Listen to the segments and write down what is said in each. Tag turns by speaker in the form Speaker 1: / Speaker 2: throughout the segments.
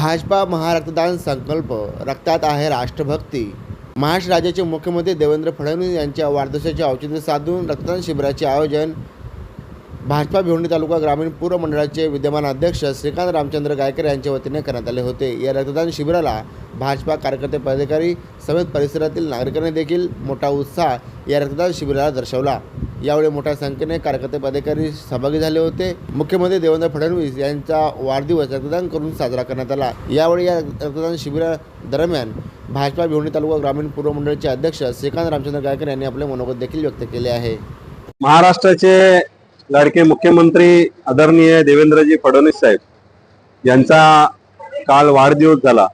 Speaker 1: भाजपा महारक्तदान संकल्प रक्तात आहे राष्ट्रभक्ती. महाराष्ट्र राज्याचे मुख्यमंत्री देवेंद्र फडणवीस यांच्या वाढदिवसाचे औचित्य साधून रक्तदान शिबिराचे आयोजन भाजपा भिवंडी तालुका ग्रामीण पूर्व मंडळाचे विद्यमान अध्यक्ष श्रीकांत रामचंद्र गायकर यांच्या वतीने करण्यात आले होते. या रक्तदान शिबिराला भाजपा कार्यकर्ते पदाधिकारी समेत परिसरातील नागरिकांनी देखील मोठा उत्साह या रक्तदान शिबिराला दर्शवला. यावेळी मोठ्या संख्येने कार्यकर्ते पदाधिकारी सहभागी झाले होते. मुख्यमंत्री देवेंद्र फडणवीस यांचा वाढदिवस रक्तदान करून साजरा करण्यात आला. यावेळी या रक्तदान शिबिरा दरम्यान भाजपा भिवणी तालुका ग्रामीण पूर्व मंडळाचे अध्यक्ष श्रीकांत रामचंद्र गायकर यांनी आपले मनोगत देखील व्यक्त केले आहे.
Speaker 2: महाराष्ट्राचे लाडके मुख्यमंत्री आदरणीय देवेंद्रजी फडणवीस साहेब यांचा काल वाढदिवस झाला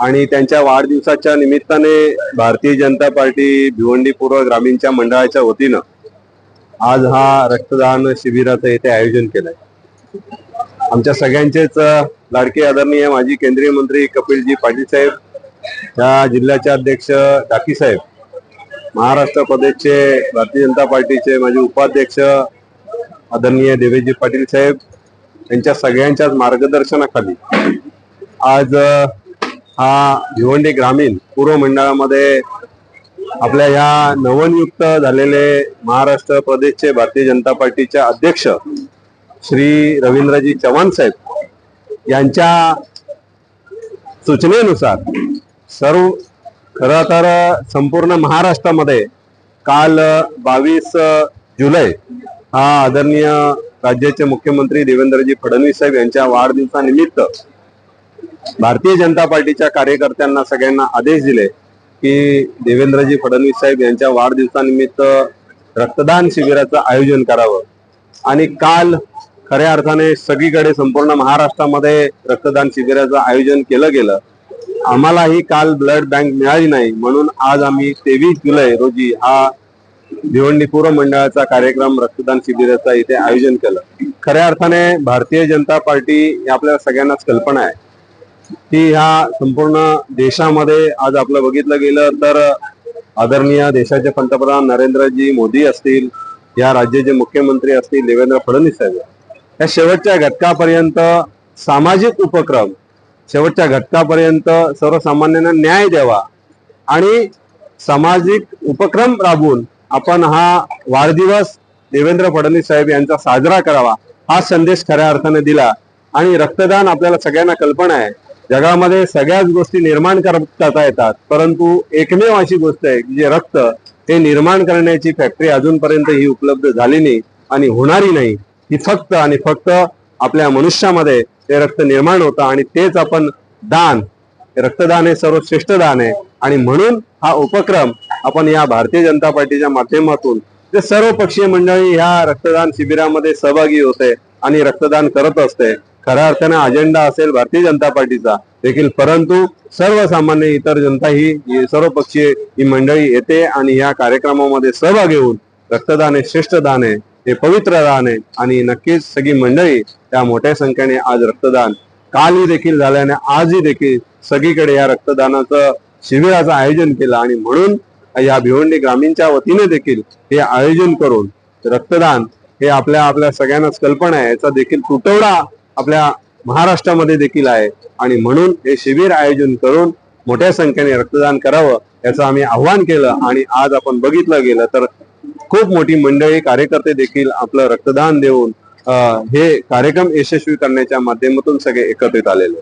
Speaker 2: आणि त्यांच्या वाढदिवसाच्या निमित्ताने भारतीय जनता पार्टी भिवंडी पूर्व ग्रामीणच्या मंडळाच्या वतीनं आज हा रक्तदान शिबिराचं येथे आयोजन केलंय. आमच्या सगळ्यांचेच लाडके आदरणीय माजी केंद्रीय मंत्री कपिलजी पाटील साहेब या जिल्ह्याचे अध्यक्ष डाकी साहेब महाराष्ट्र प्रदेशचे भारतीय जनता पार्टीचे माजी उपाध्यक्ष आदरणीय देवेजी पाटील साहेब यांच्या सगळ्यांच्याच मार्गदर्शनाखाली आज हा भिवंडी ग्रामीण पूर्व मंडळामध्ये आपल्या या नवनियुक्त झालेले महाराष्ट्र प्रदेशचे भारतीय जनता पार्टीचे अध्यक्ष श्री रवींद्रजी चव्हाण साहेब यांच्या सूचनेनुसार सर्व खरं तर संपूर्ण महाराष्ट्रामध्ये काल बावीस जुलै हा आदरणीय राज्याचे मुख्यमंत्री देवेंद्रजी फडणवीस साहेब यांच्या वाढदिवसानिमित्त भारतीय जनता पार्टीच्या कार्यकर्त्यांना सगळ्यांना आदेश दिले. की देवेंद्रजी फडणवीस साहेब यांच्या वाढदिवसानिमित्त रक्तदान शिबिराचं आयोजन करावं. आणि काल खऱ्या अर्थाने सगळीकडे संपूर्ण महाराष्ट्रामध्ये रक्तदान शिबिराचं आयोजन केलं गेलं. आम्हालाही काल ब्लड बँक मिळाली नाही. म्हणून आज आम्ही तेवीस जुलै रोजी हा भिवंडी पूर्व मंडळाचा कार्यक्रम रक्तदान शिबिराचा इथे आयोजन केलं. खऱ्या अर्थाने भारतीय जनता पार्टी ही आपल्या सगळ्यांनाच कल्पना आहे. की ह्या संपूर्ण देशामध्ये आज आपलं बघितलं गेलं तर आदरणीय देशाचे पंतप्रधान नरेंद्रजी मोदी असतील या राज्याचे मुख्यमंत्री असतील देवेंद्र फडणवीस साहेब. या शेवटच्या घटकापर्यंत सामाजिक उपक्रम शेवटच्या घटकापर्यंत सर्वसामान्यांना न्याय द्यावा आणि सामाजिक उपक्रम राबवून आपण हा वाढदिवस देवेंद्र फडणवीस साहेब यांचा साजरा करावा हा संदेश खऱ्या अर्थाने दिला. आणि रक्तदान आपल्याला सगळ्यांना कल्पना आहे. जगामध्ये सगळ्याच गोष्टी निर्माण करता येतात परंतु एकमेव अशी गोष्ट आहे की जे रक्त हे निर्माण करण्याची फॅक्टरी अजूनपर्यंत ही उपलब्ध झाली नाही आणि होणारी नाही. ही फक्त आणि फक्त आपल्या मनुष्यामध्ये ते रक्त निर्माण होतं आणि तेच आपण दान रक्तदान हे सर्वश्रेष्ठ दान आहे. आणि म्हणून हा उपक्रम आपण या भारतीय जनता पार्टीच्या माध्यमातून जे सर्व पक्षीय मंडळी ह्या रक्तदान शिबिरामध्ये सहभागी होते आणि रक्तदान करत असते खऱ्या अर्थाने अजेंडा असेल भारतीय जनता पार्टीचा देखील. परंतु सर्वसामान्य इतर जनता ही सर्वपक्षीय सर्व पक्षीय ही मंडळी येते आणि या कार्यक्रमामध्ये सहभागी होऊन रक्तदान हे श्रेष्ठ दान आहे हे पवित्र दान आहे आणि नक्कीच सगळी मंडळी त्या मोठ्या संख्येने आज रक्तदान. कालही देखील झाल्याने आजही देखील सगळीकडे या रक्तदानाचं शिबिराचं आयोजन केलं आणि म्हणून या भिवंडी ग्रामीणच्या वतीने देखील हे आयोजन करून रक्तदान हे आपल्या आपल्या सगळ्यांनाच कल्पना आहे. याचा देखील तुटवडा आपल्या महाराष्ट्रामध्ये देखील आहे. आणि म्हणून हे शिबिर आयोजन करून मोठ्या संख्येने रक्तदान करावं याचं आम्ही आव्हान केलं आणि आज आपण बघितलं गेलं तर खूप मोठी मंडळी कार्यकर्ते देखील आपलं रक्तदान देऊन हे कार्यक्रम यशस्वी करण्याच्या माध्यमातून सगळे एकत्रित आलेले.